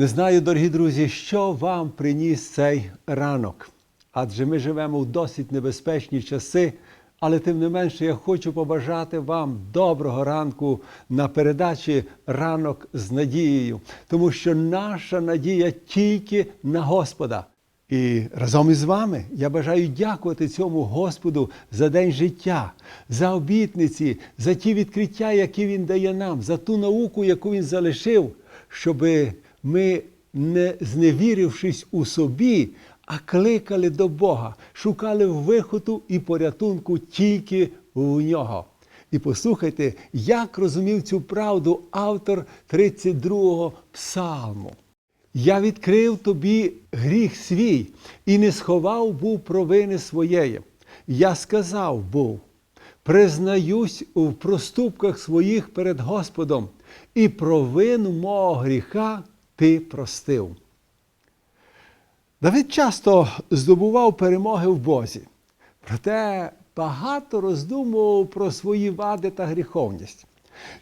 Не знаю, дорогі друзі, що вам приніс цей ранок. Адже ми живемо в досить небезпечні часи, але тим не менше я хочу побажати вам доброго ранку на передачі Ранок з надією, тому що наша надія тільки на Господа. І разом із вами я бажаю дякувати цьому Господу за день життя, за обітниці, за ті відкриття, які Він дає нам, за ту науку, яку Він залишив, щоби ми, не зневірившись у собі, а кликали до Бога, шукали виходу і порятунку тільки у нього. І послухайте, як розумів цю правду автор 32-го псалму. Я відкрив тобі гріх свій і не сховав був провини своєї. Я сказав був, признаюсь у проступках своїх перед Господом, і провину мого гріха ти простив. Давид часто здобував перемоги в Бозі, проте багато роздумував про свої вади та гріховність.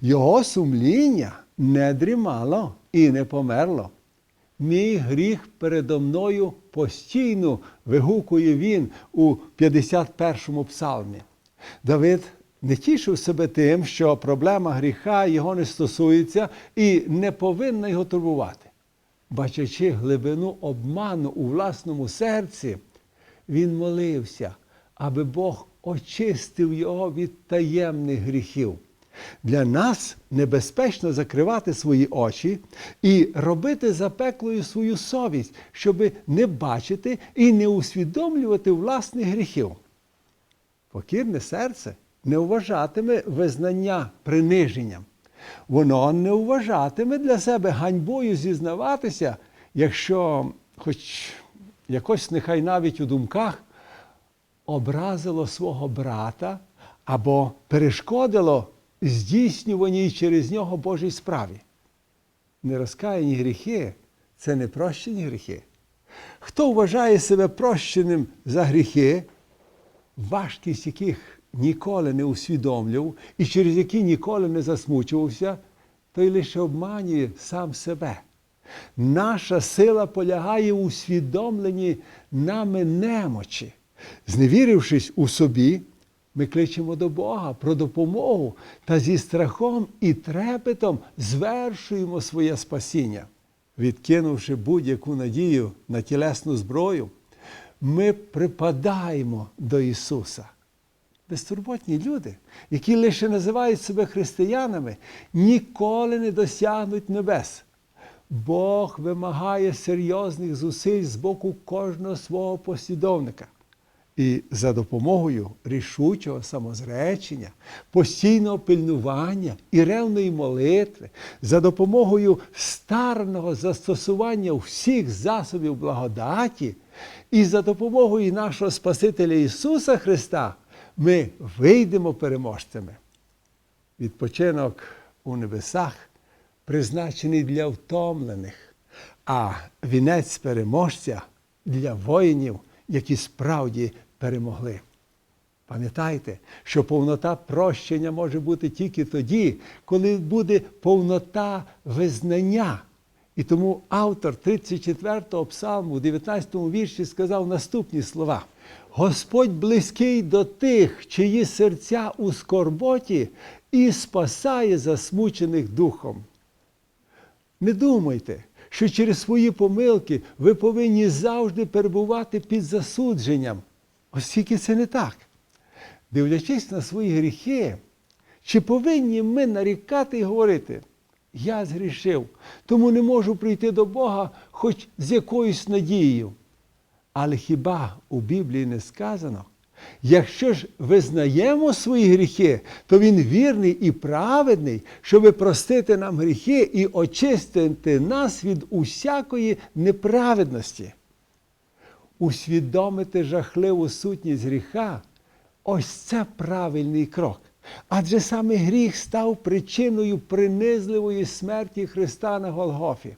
Його сумління не дрімало і не померло. Мій гріх передо мною постійно вигукує він у 51-му псалмі. Давид не тішив себе тим, що проблема гріха його не стосується і не повинна його турбувати. Бачачи глибину обману у власному серці, він молився, аби Бог очистив його від таємних гріхів. Для нас небезпечно закривати свої очі і робити запеклою свою совість, щоби не бачити і не усвідомлювати власних гріхів. Покірне серце не вважатиме визнання приниженням. Воно не вважатиме для себе ганьбою зізнаватися, якщо, хоч якось нехай навіть у думках, образило свого брата або перешкодило здійснюваній через нього Божій справі. Нерозкаяні гріхи це не прощені гріхи. Хто вважає себе прощеним за гріхи, важкість яких ніколи не усвідомлював і через які ніколи не засмучувався, той лише обманює сам себе. Наша сила полягає у усвідомленні нами немочі. Зневірившись у собі, ми кличемо до Бога про допомогу та зі страхом і трепетом звершуємо своє спасіння. Відкинувши будь-яку надію на тілесну зброю, ми припадаємо до Ісуса. Безтурботні люди, які лише називають себе християнами, ніколи не досягнуть небес. Бог вимагає серйозних зусиль з боку кожного свого послідовника. І за допомогою рішучого самозречення, постійного пильнування і ревної молитви, за допомогою старного застосування всіх засобів благодаті і за допомогою нашого Спасителя Ісуса Христа ми вийдемо переможцями. Відпочинок у небесах призначений для втомлених, а вінець переможця для воїнів, які справді перемогли. Пам'ятайте, що повнота прощення може бути тільки тоді, коли буде повнота визнання. І тому автор 34-го псалму, у 19-му вірші сказав наступні слова: Господь близький до тих, чиї серця у скорботі, і спасає засмучених духом. Не думайте, що через свої помилки ви повинні завжди перебувати під засудженням, оскільки це не так. Дивлячись на свої гріхи, чи повинні ми нарікати і говорити, я згрішив, тому не можу прийти до Бога хоч з якоюсь надією. Але хіба у Біблії не сказано? Якщо ж визнаємо свої гріхи, то Він вірний і праведний, щоб простити нам гріхи і очистити нас від усякої неправедності. Усвідомити жахливу сутність гріха ось це правильний крок. Адже саме гріх став причиною принизливої смерті Христа на Голгофі.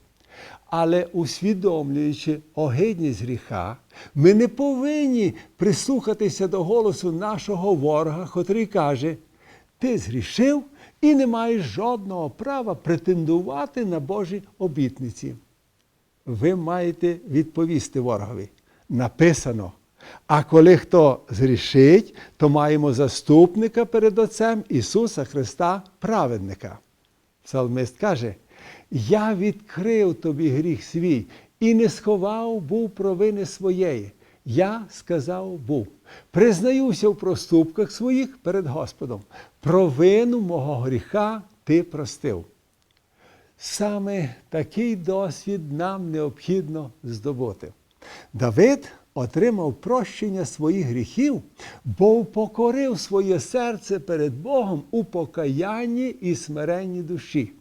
Але усвідомлюючи огидність гріха, ми не повинні прислухатися до голосу нашого ворога, котрий каже: Ти згрішив і не маєш жодного права претендувати на Божі обітниці. ви маєте відповісти ворогові. Написано. А коли хто зрішить, то маємо заступника перед Отцем Ісуса Христа, праведника. Псалмист каже: Я відкрив тобі гріх свій і не сховав був провини своєї. Я сказав був, признаюся в проступках своїх перед Господом. Провину мого гріха ти простив. Саме такий досвід нам необхідно здобути. Давид отримав прощення своїх гріхів, бо упокорив своє серце перед Богом у покаянні і смиренні душі,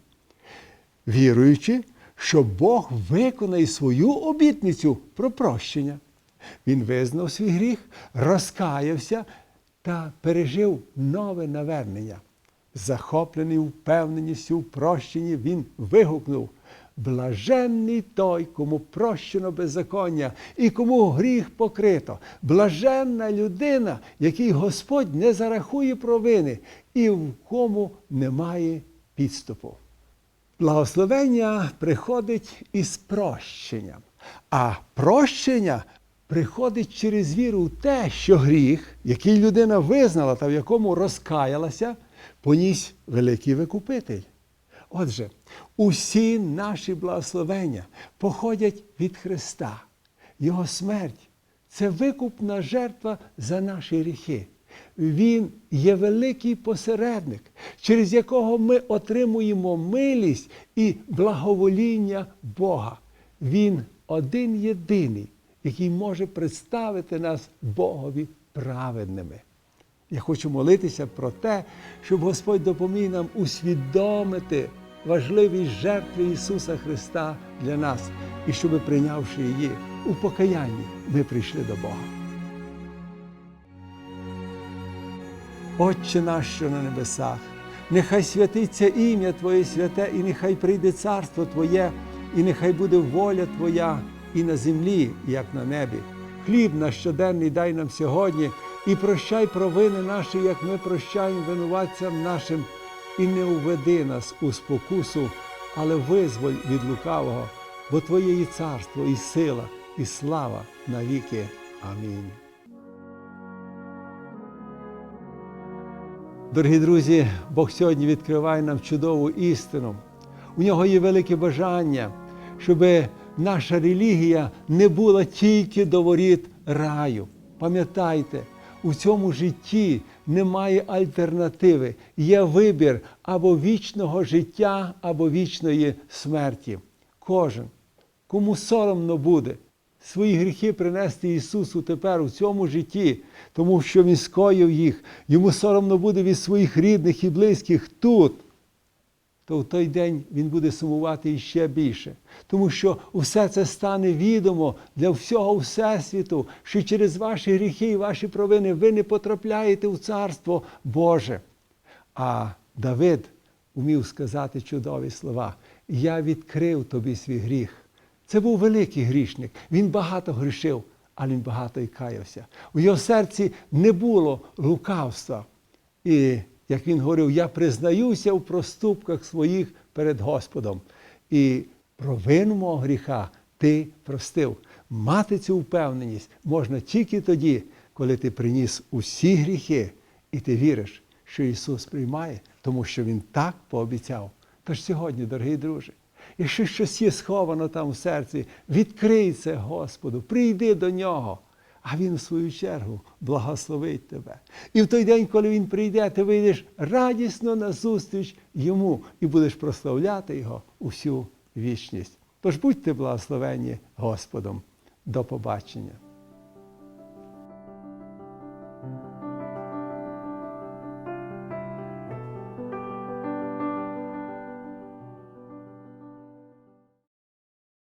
віруючи, що Бог виконає свою обітницю про прощення. Він визнав свій гріх, розкаявся та пережив нове навернення. Захоплений впевненістю в прощенні, він вигукнув: Блаженний той, кому прощено беззаконня і кому гріх покрито. Блаженна людина, якій Господь не зарахує провини і в кому немає підступу. Благословення приходить із прощенням, а прощення приходить через віру в те, що гріх, який людина визнала та в якому розкаялася, поніс великий викупитель. Отже, усі наші благословення походять від Христа. Його смерть це викупна жертва за наші гріхи. Він є великий посередник, через якого ми отримуємо милість і благовоління Бога. Він один єдиний, який може представити нас Богові праведними. Я хочу молитися про те, щоб Господь допоміг нам усвідомити важливість жертви Ісуса Христа для нас, і щоб, прийнявши її у покаянні, ми прийшли до Бога. Отче наш, що на небесах, нехай святиться ім'я Твоє святе, і нехай прийде царство Твоє, і нехай буде воля Твоя і на землі, як на небі. Хліб наш щоденний дай нам сьогодні, і прощай провини наші, як ми прощаємо винуватцям нашим, і не уведи нас у спокусу, але визволь від лукавого, бо Твоє є царство, і сила, і слава навіки. Амінь. Дорогі друзі, Бог сьогодні відкриває нам чудову істину. У нього є велике бажання, щоб наша релігія не була тільки до воріт раю. Пам'ятайте, у цьому житті немає альтернативи. Є вибір або вічного життя, або вічної смерті. Кожен, кому соромно буде свої гріхи принести Ісусу тепер у цьому житті, тому що Він скоїв їх, йому соромно буде від своїх рідних і близьких тут, то в той день він буде сумувати іще більше. Тому що все це стане відомо для всього Всесвіту, що через ваші гріхи і ваші провини ви не потрапляєте в Царство Боже. А Давид умів сказати чудові слова: Я відкрив тобі свій гріх. Це був великий грішник. Він багато грішив, але він багато і каявся. У його серці не було лукавства. І, як він говорив, я признаюся в проступках своїх перед Господом. І провину мого гріха ти простив. Мати цю впевненість можна тільки тоді, коли ти приніс усі гріхи, і ти віриш, що Ісус приймає, тому що Він так пообіцяв. Тож сьогодні, дорогі друзі, Якщо щось є сховано там в серці, відкрий це Господу, прийди до нього, а Він, в свою чергу, благословить тебе. І в той день, коли Він прийде, ти вийдеш радісно на зустріч йому і будеш прославляти Його усю вічність. Тож будьте благословені Господом. До побачення.